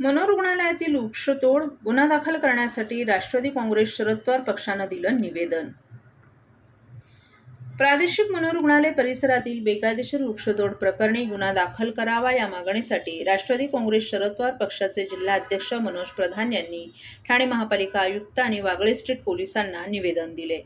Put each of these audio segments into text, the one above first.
मनोरुग्णालयातील वृक्षतोड गुन्हा दाखल करण्यासाठी राष्ट्रवादी काँग्रेस शरद पवार पक्षानं दिलं निवेदन. प्रादेशिक मनोरुग्णालय परिसरातील बेकायदेशीर वृक्षतोड प्रकरणी गुन्हा दाखल करावा या मागणीसाठी राष्ट्रवादी काँग्रेस शरद पवार पक्षाचे जिल्हा अध्यक्ष मनोज प्रधान यांनी ठाणे महापालिका आयुक्त आणि वागळे स्ट्रीट पोलिसांना निवेदन दिले.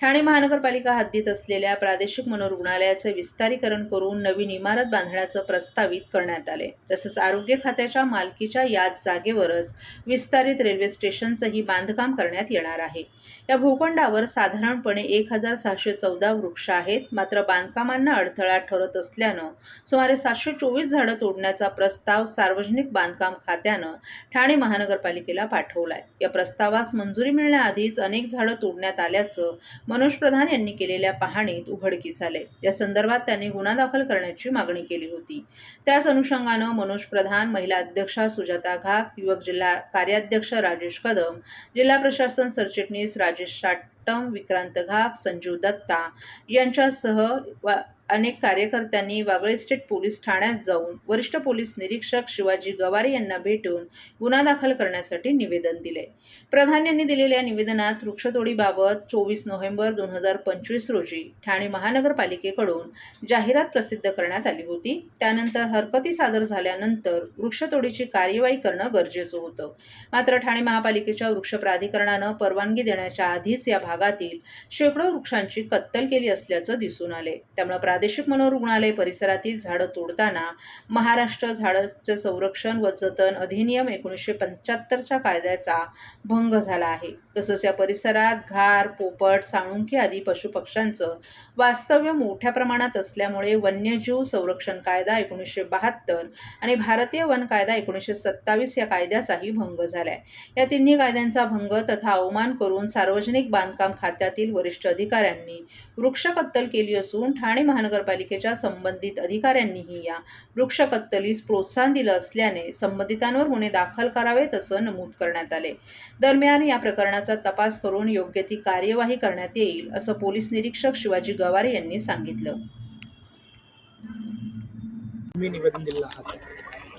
ठाणे महानगरपालिका हद्दीत असलेल्या प्रादेशिक मनोरुग्णालयाचे विस्तारीकरण करून नवीन इमारत बांधण्याचं प्रस्तावित करण्यात आले. तसंच आरोग्य खात्याच्या मालकीच्या याच जागेवरच विस्तारित रेल्वे स्टेशनचंही बांधकाम करण्यात येणार आहे. या भूखंडावर साधारणपणे एक हजार सहाशे चौदा वृक्ष आहेत. मात्र बांधकामांना अडथळा ठरत असल्यानं सुमारे सातशे चोवीस झाडं तोडण्याचा प्रस्ताव सार्वजनिक बांधकाम खात्यानं ठाणे महानगरपालिकेला पाठवलाय. या प्रस्तावास मंजुरी मिळण्याआधीच अनेक झाडं तोडण्यात आल्याचं मनोज प्रधान यांनी केलेल्या पाहणीत उघडकीस आले या संदर्भात त्यांनी गुन्हा दाखल करण्याची मागणी केली होती. त्याच अनुषंगानं मनोज प्रधान महिला अध्यक्षा सुजाता घाक युवक जिल्हा कार्याध्यक्ष राजेश कदम जिल्हा प्रशासन सरचिटणीस राजेश साटम विक्रांत घाक संजीव दत्ता यांच्यासह वा- अनेक कार्यकर्त्यांनी वागळे स्टेट पोलीस ठाण्यात जाऊन वरिष्ठ पोलीस निरीक्षक शिवाजी गवारे यांना भेटून गुन्हा दाखल करण्यासाठी निवेदन दिले. प्रधान यांनी दिलेल्या निवेदनात वृक्षतोडीबाबत चोवीस नोव्हेंबर दोन हजार पंचवीस रोजी ठाणे महानगरपालिकेकडून जाहिरात प्रसिद्ध करण्यात आली होती. त्यानंतर हरकती सादर झाल्यानंतर वृक्षतोडीची कार्यवाही करणं गरजेचं होतं. मात्र ठाणे महापालिकेच्या वृक्ष प्राधिकरणानं परवानगी देण्याच्या आधीच या भागातील शेकडो वृक्षांची कत्तल केली असल्याचं दिसून आले. त्यामुळे प्रादेशिक मनोरुग्णालय परिसरातील झाडं तोडताना महाराष्ट्र झाडांचं संरक्षण व जतन अधिनियम एकोणीसशे पंच्याहत्तरच्या कायद्याचा भंग झाला आहे. तसंच या परिसरात घार पोपट साळुंकी आदी पशुपक्ष्यांचं वास्तव्य मोठ्या प्रमाणात असल्यामुळे वन्यजीव संरक्षण कायदा एकोणीसशे बहात्तर आणि भारतीय वन कायदा एकोणीसशे सत्तावीस या कायद्याचाही भंग झालाय. या तिन्ही कायद्यांचा भंग तथा अवमान करून सार्वजनिक बांधकाम खात्यातील वरिष्ठ अधिकाऱ्यांनी वृक्षकत्तल केली असून ठाणे महानगरपालिकेच्या संबंधित अधिकाऱ्यांनीही या वृक्षकत्तलीस प्रोत्साहन दिलं असल्याने संबंधितांवर गुन्हे दाखल करावेत असं नमूद करण्यात आले. दरम्यान या प्रकरणाचा तपास करून योग्य ती कार्यवाही करण्यात येईल असं पोलीस निरीक्षक शिवाजी गवारे यांनी सांगितलं.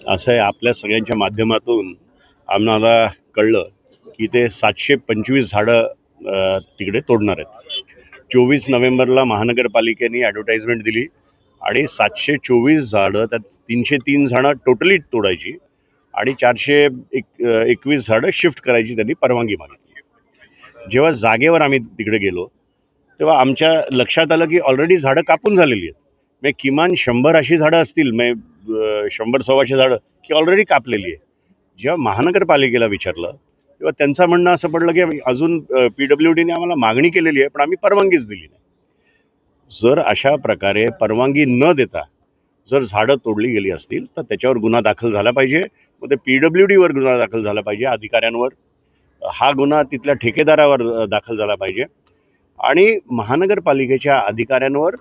असं आहे आपल्या सगळ्यांच्या माध्यमातून आम्हाला कळलं की ते सातशे पंचवीस झाडं तिकडे तोडणार आहेत. चोवीस नोव्हेंबरला महानगरपालिकेने ॲडव्हर्टाईजमेंट दिली आणि सातशे चोवीस झाडं त्यात तीनशे तीन झाडं टोटली तोडायची आणि चारशे एक एकवीस झाडं शिफ्ट करायची त्यांनी परवानगी मागितली. जेव्हा जागेवर आम्ही तिकडे गेलो तेव्हा आमच्या लक्षात आलं की ऑलरेडी झाडं कापून झालेली आहेत. म्हणजे किमान शंभर अशी झाडं असतील म्हणजे शंभर सव्वाशे झाडं की ऑलरेडी कापलेली आहे जेव्हा महानगरपालिकेला विचारलं तेव्हा त्यांचं म्हणणं असं पडलं की अजून पी डब्ल्यू डीने आम्हाला मागणी केलेली आहे पण आम्ही परवानगीच दिली नाही. जर अशा प्रकारे परवानगी न देता जर झाडं तोडली गेली असतील तर त्याच्यावर गुन्हा दाखल झाला पाहिजे मग ते पी डब्ल्यू डीवर गुन्हा दाखल झाला पाहिजे अधिकाऱ्यांवर हा गुन्हा तिथल्या ठेकेदारावर दाखल झाला पाहिजे. आणि महानगरपालिकेच्या अधिकाऱ्यांवर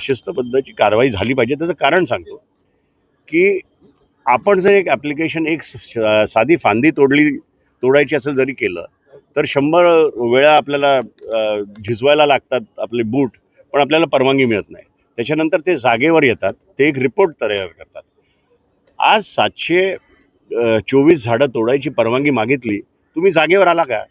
शिस्तबद्धची कारवाई झाली पाहिजे. त्याचं कारण सांगतो की आपण जर एक ॲप्लिकेशन एक साधी फांदी तोडली तोडायची असेल जरी केलं तर शंभर वेळा आपल्याला झिजवायला लागतात आपले बूट पण आपल्याला परवानगी मिळत नाही. त्याच्यानंतर ते जागेवर येतात ते एक रिपोर्ट तयार करतात. आज सातशे चोवीस झाडं तोडायची परवानगी मागितली तुम्ही जागेवर आला का?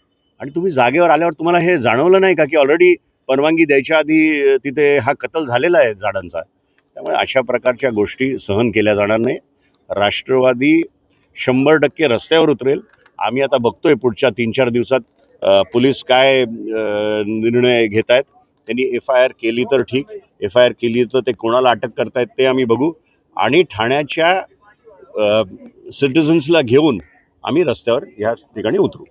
आणि तुम्ही जागेवर आल्यावर तुम्हाला हे जाणवलं नाही का की ऑलरेडी परवानगी द्यायच्या आधी तिथे हा कत्तल झालेला आहे झाडांचा? त्यामुळे अशा प्रकारच्या गोष्टी सहन केल्या जाणार नाही. राष्ट्रवादी शंभर टक्के रस्त्यावर उतरेल. आम्ही आता बघतोय पुढच्या तीन चार दिवसात पोलीस काय निर्णय घेत आहेत त्यांनी एफ आय आर केली तर ठीक. एफ आय आर केली तर ते कोणाला अटक करतायत ते आम्ही बघू. आणि ठाण्याच्या सिटिझन्सला घेऊन आम्ही रस्त्यावर ह्या ठिकाणी उतरू.